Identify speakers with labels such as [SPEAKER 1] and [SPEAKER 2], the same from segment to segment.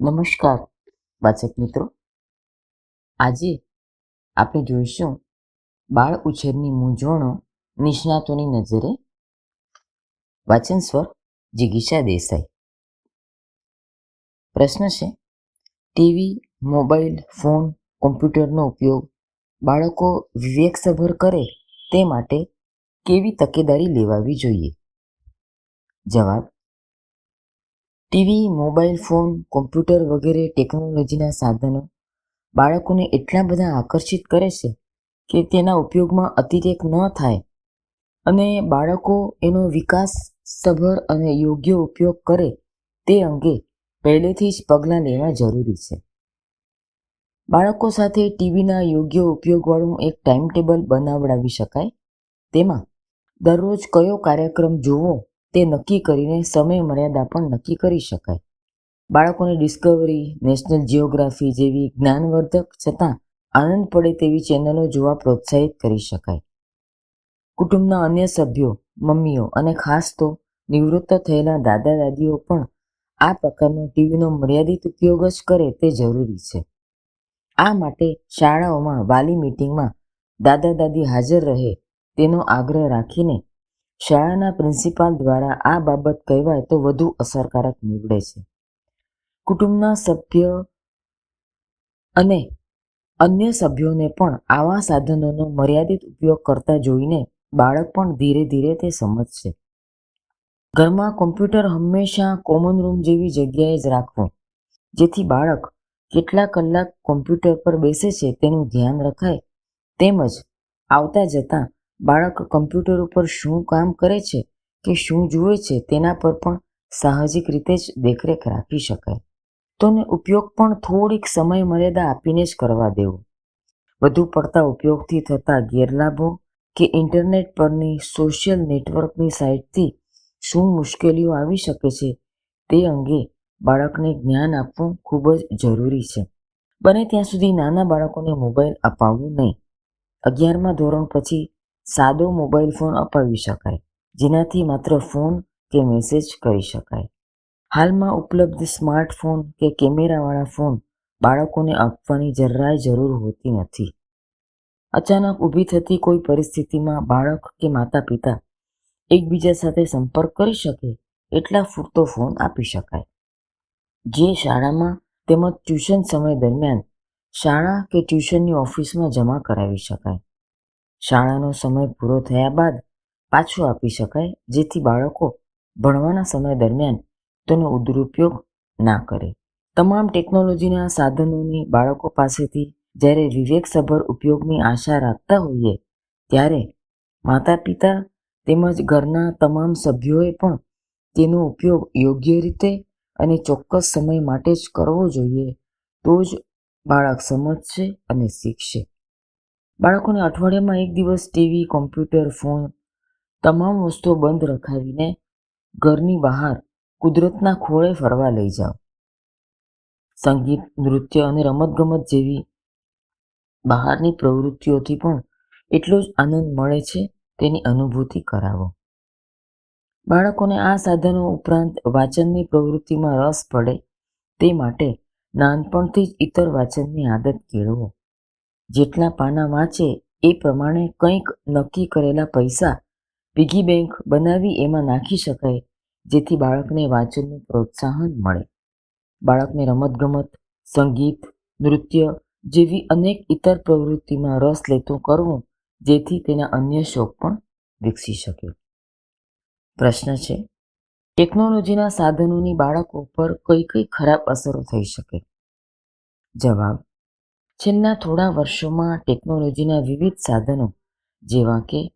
[SPEAKER 1] નમસ્કાર, વાચક મિત્રો. આજે આપણે જોઈશું બાળ ઉછેરની મૂંઝવણો નિષ્ણાતોની નજરે. વાચન સ્વર જિગીષા દેસાઈ. પ્રશ્ન છે, ટીવી, મોબાઈલ, ફોન, કોમ્પ્યુટરનો ઉપયોગ બાળકો વિવેકસભર કરે તે માટે કેવી તકેદારી લેવાવી જોઈએ? જવાબ ટીવી, મોબાઈલ, ફોન, કોમ્પ્યુટર વગેરે ટેકનોલોજીના સાધનો બાળકોને એટલા બધા આકર્ષિત કરે છે કે તેના ઉપયોગમાં અતિરેક ન થાય અને બાળકો એનો વિકાસ સભર અને યોગ્ય ઉપયોગ કરે તે અંગે પહેલેથી જ પગલાં લેવા જરૂરી છે. બાળકો સાથે ટીવીના યોગ્ય ઉપયોગવાળું એક ટાઈમ ટેબલ બનાવડાવી શકાય? તેમાં દરરોજ કયો કાર્યક્રમ જોવો તે નક્કી કરીને સમય મર્યાદા પણ નક્કી કરી શકાય. બાળકોને ડિસ્કવરી, નેશનલ જિયોગ્રાફી જેવી જ્ઞાનવર્ધક છતાં આનંદ પડે તેવી ચેનલો જોવા પ્રોત્સાહિત કરી શકાય. કુટુંબના અન્ય સભ્યો, મમ્મીઓ અને ખાસ તો નિવૃત્ત થયેલા દાદા દાદીઓ પણ આ પ્રકારનો ટીવીનો મર્યાદિત ઉપયોગ જ કરે તે જરૂરી છે. આ માટે શાળાઓમાં વાલી મિટિંગમાં દાદા દાદી હાજર રહે તેનો આગ્રહ રાખીને શાળાના પ્રિન્સિપાલ દ્વારા આ બાબત કહેવાય તો વધુ અસરકારક નીવડે છે. કુટુંબના સભ્ય અને અન્ય સભ્યોને પણ આવા સાધનોનો મર્યાદિત ઉપયોગ કરતા જોઈને બાળક પણ ધીરે ધીરે તે સમજશે. ઘરમાં કોમ્પ્યુટર હંમેશા કોમન રૂમ જેવી જગ્યાએ જ રાખવું, જેથી બાળક કેટલા કલાક કોમ્પ્યુટર પર બેસે છે તેનું ધ્યાન રખાય, તેમજ આવતા જતાં બાળક કમ્પ્યુટર ઉપર શું કામ કરે છે કે શું જુએ છે તેના પર પણ સાહજિક રીતે જ દેખરેખ રાખી શકાય. તોને ઉપયોગ પણ થોડીક સમય મર્યાદા આપીને જ કરવા દેવો. વધુ પડતા ઉપયોગથી થતા ગેરલાભો કે ઇન્ટરનેટ પરની સોશિયલ નેટવર્કની સાઇટથી શું મુશ્કેલીઓ આવી શકે છે તે અંગે બાળકને જ્ઞાન આપવું ખૂબ જ જરૂરી છે. બને ત્યાં સુધી નાના બાળકોને મોબાઈલ અપાવવું નહીં. અગિયારમા ધોરણ પછી સાદો મોબાઈલ ફોન અપાવી શકાય, જેનાથી માત્ર ફોન કે મેસેજ કરી શકાય. હાલમાં ઉપલબ્ધ સ્માર્ટફોન કે કેમેરાવાળા ફોન બાળકોને આપવાની જરાય જરૂર હોતી નથી. અચાનક ઊભી થતી કોઈ પરિસ્થિતિમાં બાળક કે માતા પિતા એકબીજા સાથે સંપર્ક કરી શકે એટલા પૂરતો ફોન આપી શકાય. જે શાળામાં તેમજ ટ્યુશન સમય દરમિયાન શાળા કે ટ્યુશનની ઓફિસમાં જમા કરાવી શકાય. શાળાનો સમય પૂરો થયા બાદ પાછું આપી શકાય, જેથી બાળકો ભણવાના સમય દરમિયાન તેનો દુરુપયોગ ના કરે. તમામ ટેકનોલોજીના સાધનોની બાળકો પાસેથી જ્યારે વિવેકસભર ઉપયોગની આશા રાખતા હોઈએ, ત્યારે માતા પિતા તેમજ ઘરના તમામ સભ્યોએ પણ તેનો ઉપયોગ યોગ્ય રીતે અને ચોક્કસ સમય માટે જ કરવો જોઈએ. તો જ બાળક સમજશે અને શીખશે. બાળકોને અઠવાડિયામાં એક દિવસ ટીવી, કોમ્પ્યુટર, ફોન તમામ વસ્તુઓ બંધ રખાવીને ઘરની બહાર કુદરતના ખોળે ફરવા લઈ જાઓ. સંગીત, નૃત્ય અને રમતગમત જેવી બહારની પ્રવૃત્તિઓથી પણ એટલો જ આનંદ મળે છે તેની અનુભૂતિ કરાવો. બાળકોને આ સાધનો ઉપરાંત વાંચનની પ્રવૃત્તિમાં રસ પડે તે માટે નાનપણથી જ ઇતર વાંચનની આદત કેળવો. જેટલા પાના વાંચે એ પ્રમાણે કંઈક નક્કી કરેલા પૈસા પીગી બેંક બનાવી એમાં નાખી શકાય, જેથી બાળકને વાંચનનું પ્રોત્સાહન મળે. બાળકને રમતગમત, સંગીત, નૃત્ય જેવી અનેક ઇતર પ્રવૃત્તિમાં રસ લેતો કરવો, જેથી તેના અન્ય શોખ પણ વિકસી શકે. પ્રશ્ન છે, ટેકનોલોજીના સાધનોની બાળકો પર કઈ કઈ ખરાબ અસરો થઈ શકે? જવાબ છેલ્લા થોડા વર્ષોમાં ટેકનોલોજીના વિવિધ સાધનો, જેવા કે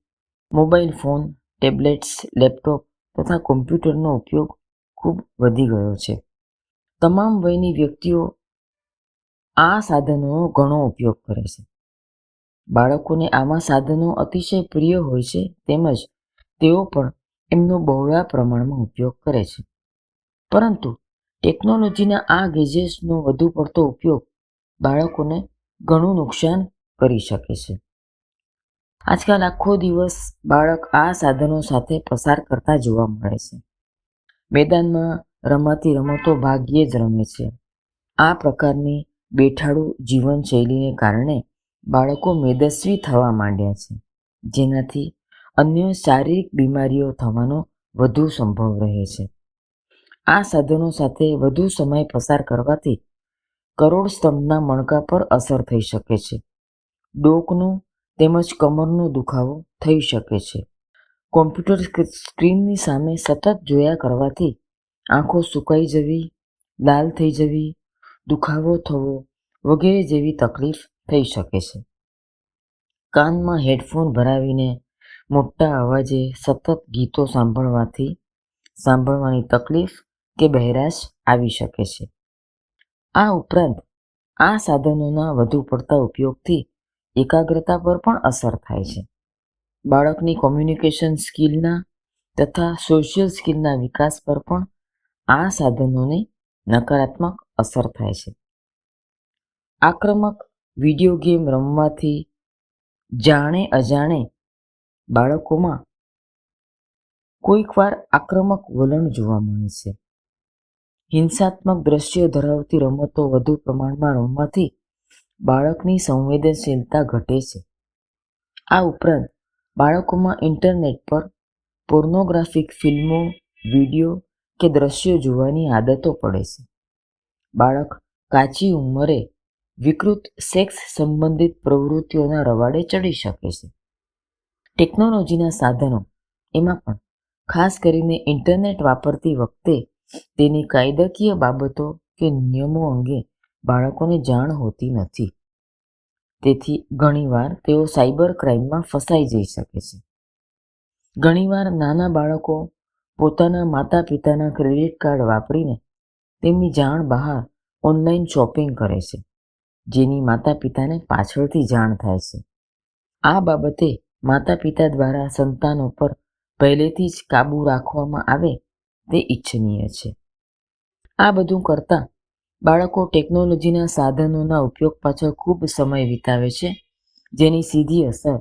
[SPEAKER 1] મોબાઈલ ફોન, ટેબ્લેટ્સ, લેપટોપ તથા કોમ્પ્યુટરનો ઉપયોગ ખૂબ વધી ગયો છે. તમામ વયની વ્યક્તિઓ આ સાધનોનો ઘણો ઉપયોગ કરે છે. બાળકોને આમાં સાધનો અતિશય પ્રિય હોય છે તેમજ તેઓ પણ એમનો બહોળા પ્રમાણમાં ઉપયોગ કરે છે. પરંતુ ટેકનોલોજીના આ ગેજેટ્સનો વધુ પડતો ઉપયોગ બાળકોને ઘણું નુકસાન કરી શકે છે. આજકાલ આખો દિવસ બાળક આ સાધનો સાથે પસાર કરતા જોવા મળે છે. મેદાનમાં રમાતી રમતો ભાગ્યે જ રમે છે. આ પ્રકારની બેઠાડું જીવનશૈલીને કારણે બાળકો મેદસ્વી થવા માંડ્યા છે, જેનાથી અન્ય શારીરિક બીમારીઓ થવાનો વધુ સંભવ રહે છે. આ સાધનો સાથે વધુ સમય પસાર કરવાથી કરોડ સ્તંભના મણકા પર અસર થઈ શકે છે. ડોકનું તેમજ કમરનો દુખાવો થઈ શકે છે. કોમ્પ્યુટર સ્ક્રીનની સામે સતત જોયા કરવાથી આંખો સુકાઈ જવી, લાલ થઈ જવી, દુખાવો થવો વગેરે જેવી તકલીફ થઈ શકે છે. કાનમાં હેડફોન ભરાવીને મોટા અવાજે સતત ગીતો સાંભળવાથી, સાંભળવાની તકલીફ કે બહેરાશ આવી શકે છે. આ ઉપરાંત આ સાધનોના વધુ પડતા ઉપયોગથી એકાગ્રતા પર પણ અસર થાય છે. બાળકની કોમ્યુનિકેશન સ્કિલના તથા સોશિયલ સ્કિલના વિકાસ પર પણ આ સાધનોની નકારાત્મક અસર થાય છે. આક્રમક વીડિયો ગેમ રમવાથી જાણે અજાણે બાળકોમાં કોઈકવાર આક્રમક વલણ જોવા મળે છે. હિંસાત્મક દ્રશ્ય ધરાવતી રમતો વધુ પ્રમાણમાં રમવાથી બાળકની સંવેદનશીલતા ઘટે છે. આ ઉપરાંત બાળકોમાં ઇન્ટરનેટ પર પોર્નોગ્રાફિક ફિલ્મો, વીડિયો કે દ્રશ્યો જોવાની આદતો પડે છે. બાળક કાચી ઉંમરે વિકૃત સેક્સ સંબંધિત પ્રવૃત્તિઓના રવાડે ચડી શકે છે. ટેકનોલોજીના સાધનો એમાં પણ ખાસ કરીને ઇન્ટરનેટ વાપરતી વખતે તેની કાયદાકીય બાબતો કે નિયમો અંગે બાળકોને જાણ હોતી નથી. તેથી ઘણીવાર તેઓ સાયબર ક્રાઇમમાં ફસાઈ જઈ શકે છે. ઘણીવાર નાના બાળકો પોતાના માતા પિતાના ક્રેડિટ કાર્ડ વાપરીને તેમની જાણ બહાર ઓનલાઈન શોપિંગ કરે છે, જેની માતા પિતાને પાછળથી જાણ થાય છે. આ બાબતે માતા પિતા દ્વારા સંતાનો પર પહેલેથી જ કાબૂ રાખવામાં આવે તે ઈચ્છનીય છે. આ બધું કરતાં બાળકો ટેકનોલોજીના સાધનોના ઉપયોગ પાછળ ખૂબ સમય વિતાવે છે, જેની સીધી અસર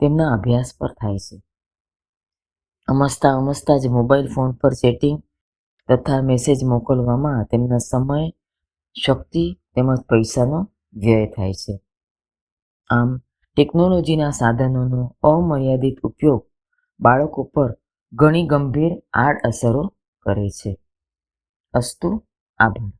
[SPEAKER 1] તેમના અભ્યાસ પર થાય છે. અમસ્તા અમસ્તા જ મોબાઈલ ફોન પર ચેટિંગ તથા મેસેજ મોકલવામાં તેમના સમય, શક્તિ તેમજ પૈસાનો વ્યય થાય છે. આમ, ટેકનોલોજીના સાધનોનો અમર્યાદિત ઉપયોગ બાળકો પર ઘણી ગંભીર આડઅસરો કરે છે. અસ્તુ આભાર.